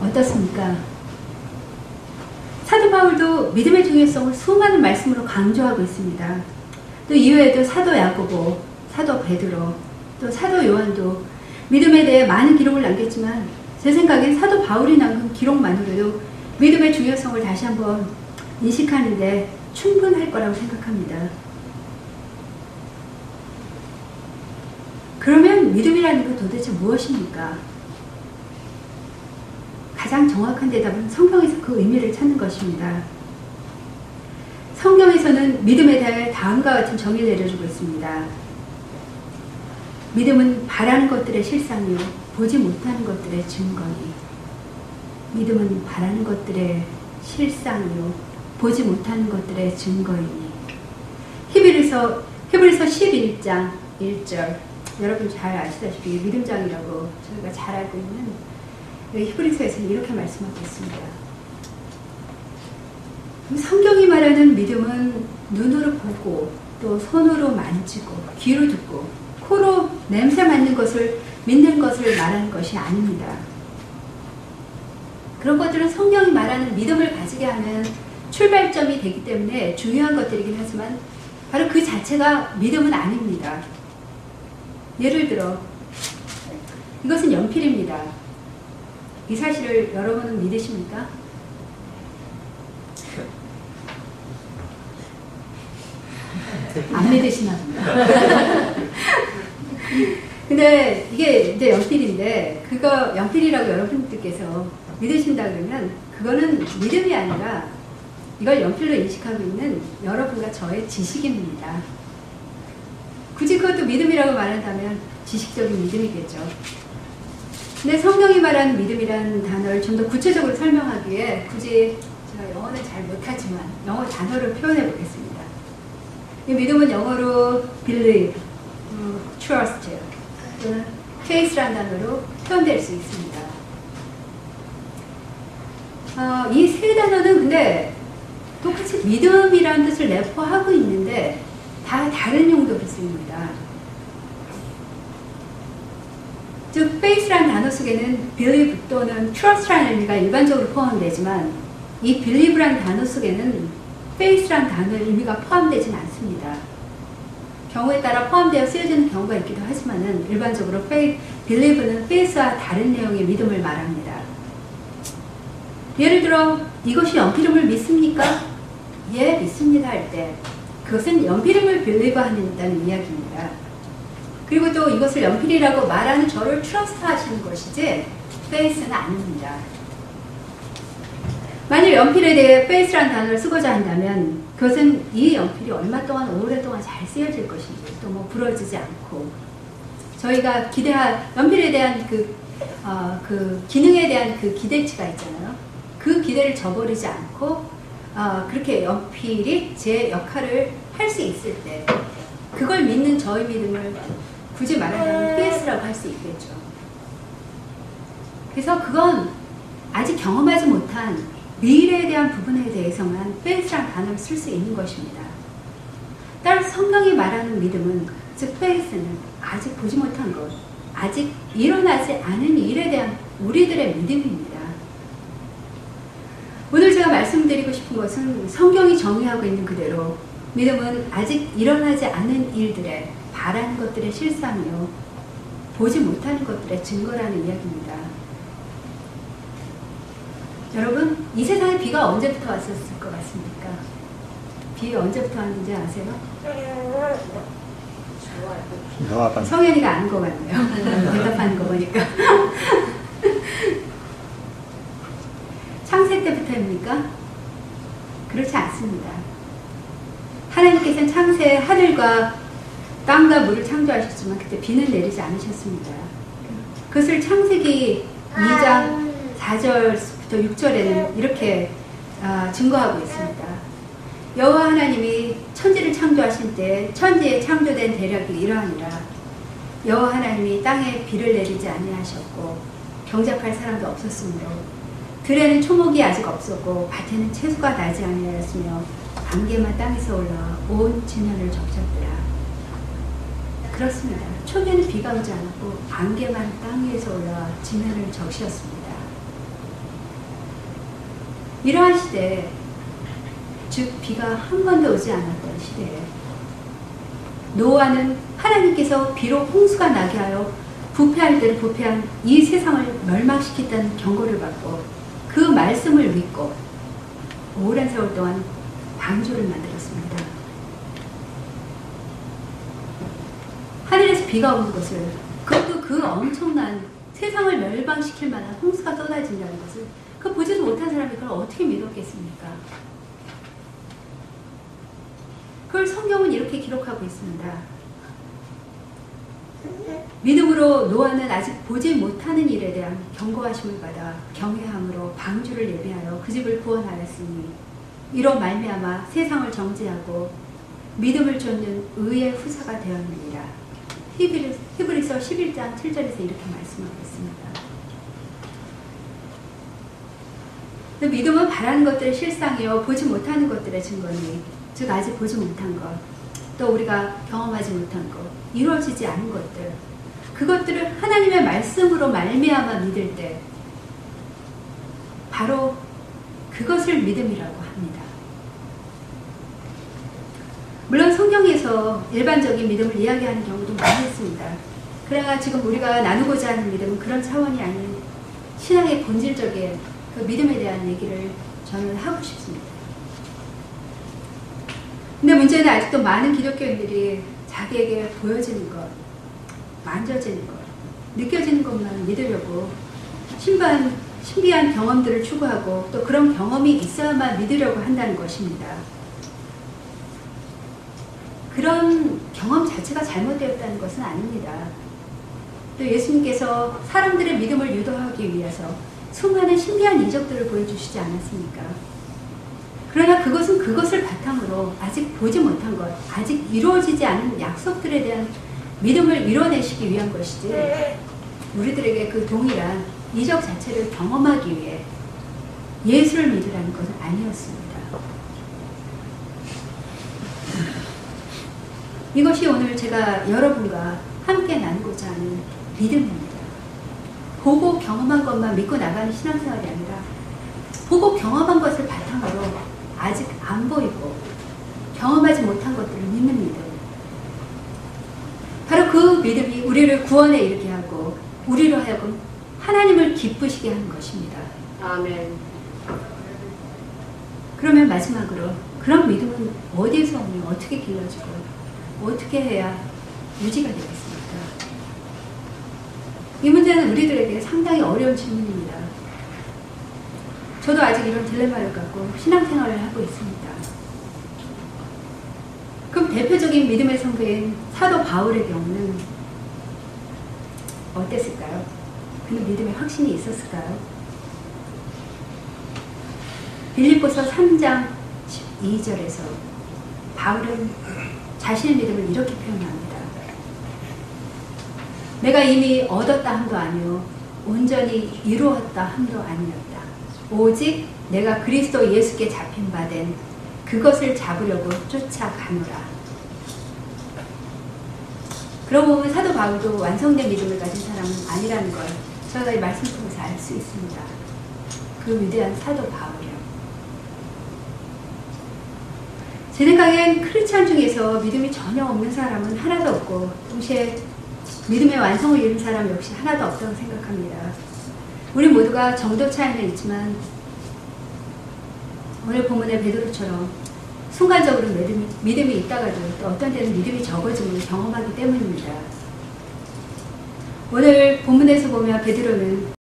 어떻습니까? 사도 바울도 믿음의 중요성을 수많은 말씀으로 강조하고 있습니다. 또 이외에도 사도 야고보, 사도 베드로, 또 사도 요한도 믿음에 대해 많은 기록을 남겼지만 제 생각엔 사도 바울이 남긴 기록만으로도 믿음의 중요성을 다시 한번 인식하는데 충분할 거라고 생각합니다. 그러면 믿음이라는 건 도대체 무엇입니까? 가장 정확한 대답은 성경에서 그 의미를 찾는 것입니다. 성경에서는 믿음에 대해 다음과 같은 정의를 내려주고 있습니다. 믿음은 바라는 것들의 실상이요, 보지 못하는 것들의 증거니. 믿음은 바라는 것들의 실상이요, 보지 못하는 것들의 증거이니. 히브리서, 히브리서 11장 1절. 여러분 잘 아시다시피 믿음장이라고 저희가 잘 알고 있는 히브리서에서는 이렇게 말씀하고 있습니다. 성경이 말하는 믿음은 눈으로 보고 또 손으로 만지고 귀로 듣고 코로 냄새 맡는 것을 믿는 것을 말하는 것이 아닙니다. 그런 것들은 성경이 말하는 믿음을 가지게 하는 출발점이 되기 때문에 중요한 것들이긴 하지만 바로 그 자체가 믿음은 아닙니다. 예를 들어 이것은 연필입니다. 이 사실을 여러분은 믿으십니까? 안 믿으시나 봅니다. 근데 이게 이제 연필인데 그거 연필이라고 여러분들께서 믿으신다 그러면 그거는 믿음이 아니라 이걸 연필로 인식하고 있는 여러분과 저의 지식입니다. 굳이 그것도 믿음이라고 말한다면 지식적인 믿음이겠죠. 근데 성경이 말하는 믿음이라는 단어를 좀 더 구체적으로 설명하기 위해 굳이 제가 영어는 잘 못하지만 영어 단어를 표현해 보겠습니다. 이 믿음은 영어로 believe, 음, trust, 또는 faith라는 단어로 표현될 수 있습니다. 어, 이세 단어는 근데 똑같이 믿음이라는 뜻을 내포하고 있는데 다 다른 용도로 쓰입니다. 즉, faith라는 단어 속에는 believe 또는 trust라는 의미가 일반적으로 포함되지만 이 believe라는 단어 속에는 faith라는 단어의 의미가 포함되지는 않습니다. 경우에 따라 포함되어 쓰여지는 경우가 있기도 하지만은 일반적으로 faith, believe는 faith와 다른 내용의 믿음을 말합니다. 예를 들어 이것이 연필음을 믿습니까? 예, 믿습니다 할 때 그것은 연필음을 believe하는 이야기입니다. 그리고 또 이것을 연필이라고 말하는 저를 트러스트 하시는 것이지 faith는 아닙니다. 만일 연필에 대해 faith라는 단어를 쓰고자 한다면 그것은 이 연필이 얼마 동안 오랫동안 잘 쓰여질 것인지 또 뭐 부러지지 않고 저희가 기대한 연필에 대한 그, 어, 그 기능에 대한 그 기대치가 있잖아요. 그 기대를 저버리지 않고 어, 그렇게 연필이 제 역할을 할 수 있을 때 그걸 믿는 저의 믿음을 굳이 말하자면 faith라고 할 수 있겠죠. 그래서 그건 아직 경험하지 못한 미래에 대한 부분에 대해서만 faith라는 단어를 쓸 수 있는 것입니다. 따라서 성경이 말하는 믿음은 즉 faith는 아직 보지 못한 것, 아직 일어나지 않은 일에 대한 우리들의 믿음입니다. 오늘 제가 말씀드리고 싶은 것은 성경이 정의하고 있는 그대로 믿음은 아직 일어나지 않은 일들의 바라는 것들의 실상이요 보지 못하는 것들의 증거라는 이야기입니다. 여러분, 이 세상에 비가 언제부터 왔었을 것 같습니까? 비 언제부터 왔는지 아세요? 성현이가 아는 것 같네요. 대답하는 거 보니까. 창세 때부터입니까? 그렇지 않습니다. 하나님께서는 창세 하늘과 땅과 물을 창조하셨지만 그때 비는 내리지 않으셨습니다. 그것을 창세기 2장 4절부터 6절에는 이렇게 아, 증거하고 있습니다. 여호와 하나님이 천지를 창조하신 때 천지에 창조된 대략이 이러하니라. 여호와 하나님이 땅에 비를 내리지 아니하셨고 경작할 사람도 없었으므로 들에는 초목이 아직 없었고 밭에는 채소가 나지 아니하였으며 안개만 땅에서 올라와 온 지면을 적셨더라. 그렇습니다. 초기에는 비가 오지 않았고 안개만 땅 위에서 올라와 지면을 적시었습니다. 이러한 시대에 즉 비가 한 번도 오지 않았던 시대에 노아는 하나님께서 비록 홍수가 나게 하여 부패할 때를 부패한 이 세상을 멸망시키다는 경고를 받고 그 말씀을 믿고 오랜 세월 동안 방주를 만들었습니다. 하늘에서 비가 오는 것을 그것도 그 엄청난 세상을 멸망시킬 만한 홍수가 쏟아진다는 것을 그 보지도 못한 사람이 그걸 어떻게 믿었겠습니까? 그걸 성경은 이렇게 기록하고 있습니다. 믿음으로 노아는 아직 보지 못하는 일에 대한 경고하심을 받아 경외함으로 방주를 예비하여 그 집을 구원하였으니 이로 말미암아 세상을 정죄하고 믿음을 쫓는 의의 후사가 되었느니라. 히브리- 히브리서 11장 7절에서 이렇게 말씀하고 있습니다. 믿음은 바라는 것들의 실상이요 보지 못하는 것들의 증거니 즉 아직 보지 못한 것, 또 우리가 경험하지 못한 것, 이루어지지 않은 것들, 그것들을 하나님의 말씀으로 말미암아 믿을 때 바로 그것을 믿음이라고 합니다. 물론 성경에서 일반적인 믿음을 이야기하는 경우도 많이 있습니다. 그러나 지금 우리가 나누고자 하는 믿음은 그런 차원이 아닌 신앙의 본질적인 그 믿음에 대한 얘기를 저는 하고 싶습니다. 근데 문제는 아직도 많은 기독교인들이 자기에게 보여지는 것, 만져지는 것, 느껴지는 것만 믿으려고 신비한, 신비한 경험들을 추구하고 또 그런 경험이 있어야만 믿으려고 한다는 것입니다. 그런 경험 자체가 잘못되었다는 것은 아닙니다. 또 예수님께서 사람들의 믿음을 유도하기 위해서 수많은 신비한 이적들을 보여주시지 않았습니까? 그러나 그것은 그것을 바탕으로 아직 보지 못한 것, 아직 이루어지지 않은 약속들에 대한 믿음을 이뤄내시기 위한 것이지, 우리들에게 그 동일한 이적 자체를 경험하기 위해 예수를 믿으라는 것은 아니었습니다. 이것이 오늘 제가 여러분과 함께 나누고자 하는 믿음입니다. 보고 경험한 것만 믿고 나가는 신앙생활이 아니라 보고 경험한 것을 바탕으로 아직 안 보이고 경험하지 못한 것들을 믿는 믿음. 바로 그 믿음이 우리를 구원에 이르게 하고 우리로 하여금 하나님을 기쁘시게 하는 것입니다. 아멘. 그러면 마지막으로 그런 믿음은 어디에서 오며 어떻게 길러지고 어떻게 해야 유지가 되겠습니까? 이 문제는 우리들에게 상당히 어려운 질문입니다. 저도 아직 이런 딜레마를 갖고 신앙생활을 하고 있습니다. 그럼 대표적인 믿음의 성부인 사도 바울의 경우는 어땠을까요? 그는 믿음의 확신이 있었을까요? 빌립보서 3장 12절에서 바울은 자신의 믿음을 이렇게 표현합니다. 내가 이미 얻었다 함도 아니요 온전히 이루었다 함도 아니었다. 오직 내가 그리스도 예수께 잡힌 바 된 그것을 잡으려고 쫓아가노라. 그러고 보면 사도 바울도 완성된 믿음을 가진 사람은 아니라는 걸 저희가 이 말씀 통해서 알 수 있습니다. 그 위대한 사도 바울이요. 제 생각엔 크리스찬 중에서 믿음이 전혀 없는 사람은 하나도 없고 동시에 믿음의 완성을 이룬 사람 역시 하나도 없다고 생각합니다. 우리 모두가 정도 차이는 있지만 오늘 본문의 베드로처럼 순간적으로 믿음이, 믿음이 있다가도 또 어떤 때는 믿음이 적어짐을 경험하기 때문입니다. 오늘 본문에서 보면 베드로는